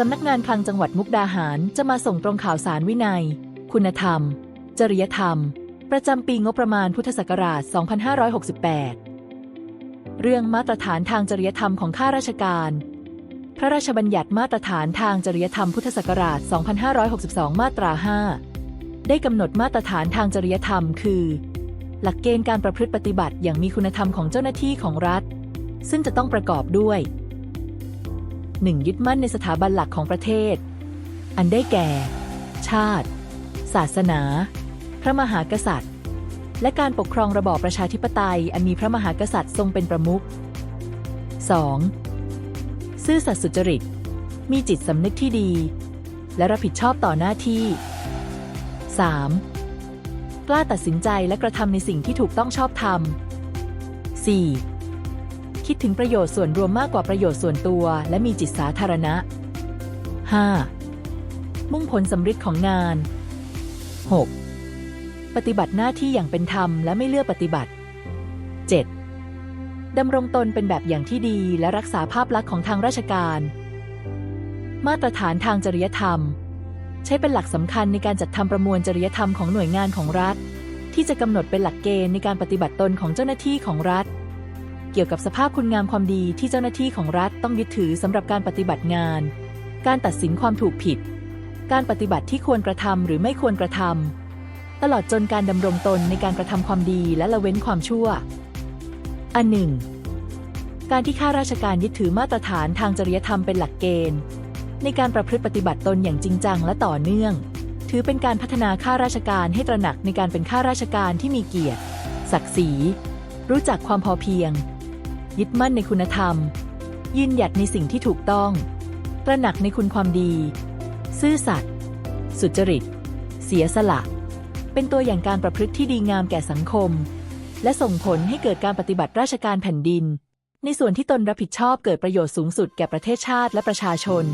สำนักงานคลังจังหวัดมุกดาหารจะมาส่งตรงข่าวสารวินัย คุณธรรม จริยธรรม ประจำปีงบประมาณพุทธศักราช 2568 เรื่องมาตรฐานทางจริยธรรมของข้าราชการ พระราชบัญญัติมาตรฐานทางจริยธรรมพุทธศักราช 2562 มาตรา 5 ได้กำหนดมาตรฐานทางจริยธรรม คือ หลักเกณฑ์การประพฤติปฏิบัติอย่างมีคุณธรรมของเจ้าหน้าที่ของรัฐ ซึ่งจะต้องประกอบด้วย 1. ยึดมั่นในสถาบันหลักของประเทศ อันได้แก่ ชาติ ศาสนา พระมหากษัตริย์ และการปกครองระบอบประชาธิปไตย อันมีพระมหากษัตริย์ทรงเป็นประมุข 2. ซื่อสัตย์สุจริต มีจิตสำนึกที่ดี และรับผิดชอบต่อหน้าที่ 3. กล้าตัดสินใจและกระทำในสิ่งที่ถูกต้องชอบธรรม 4. คิดถึงประโยชน์ส่วนรวมมากกว่าประโยชน์ส่วนตัว และมีจิตสาธารณะ 5. มุ่งผลสำฤทธิ์ของงาน 6. ปฏิบัติหน้าที่อย่างเป็นธรรมและไม่เลือกปฏิบัติ 7. ดำรงตนเป็นแบบอย่างที่ดีและรักษาภาพลักษณ์ของทางราชการ มาตรฐานทางจริยธรรม ใช้เป็นหลักสำคัญในการจัดทำประมวลจริยธรรมของหน่วยงานของรัฐ ที่จะกำหนดเป็นหลักเกณฑ์ในการปฏิบัติตนของเจ้าหน้าที่ของรัฐ เกี่ยวกับสภาพคุณงามความดีที่เจ้าหน้าที่ของรัฐต้องยึดถือสำหรับการปฏิบัติงาน การตัดสินความถูกผิด การปฏิบัติที่ควรกระทำหรือไม่ควรกระทำตลอดจนการดำรงตนในการกระทำความดีและละเว้นความชั่ว อันหนึ่งการที่ข้าราชการยึดถือมาตรฐานทางจริยธรรมเป็นหลักเกณฑ์ ในการประพฤติปฏิบัติตนอย่างจริงจังและต่อเนื่อง ถือเป็นการพัฒนาข้าราชการให้ตระหนักในการเป็นข้าราชการที่มีเกียรติ ศักดิ์ศรี รู้จักความพอเพียง ยึดมั่นในคุณธรรม ยืนหยัดในสิ่งที่ถูกต้อง ตระหนักในคุณความดี ซื่อสัตย์สุจริต เสียสละ เป็นตัวอย่างการประพฤติที่ดีงามแก่สังคม และส่งผลให้เกิดการปฏิบัติราชการแผ่นดิน ในส่วนที่ตนรับผิดชอบเกิดประโยชน์สูงสุดแก่ประเทศชาติและประชาชน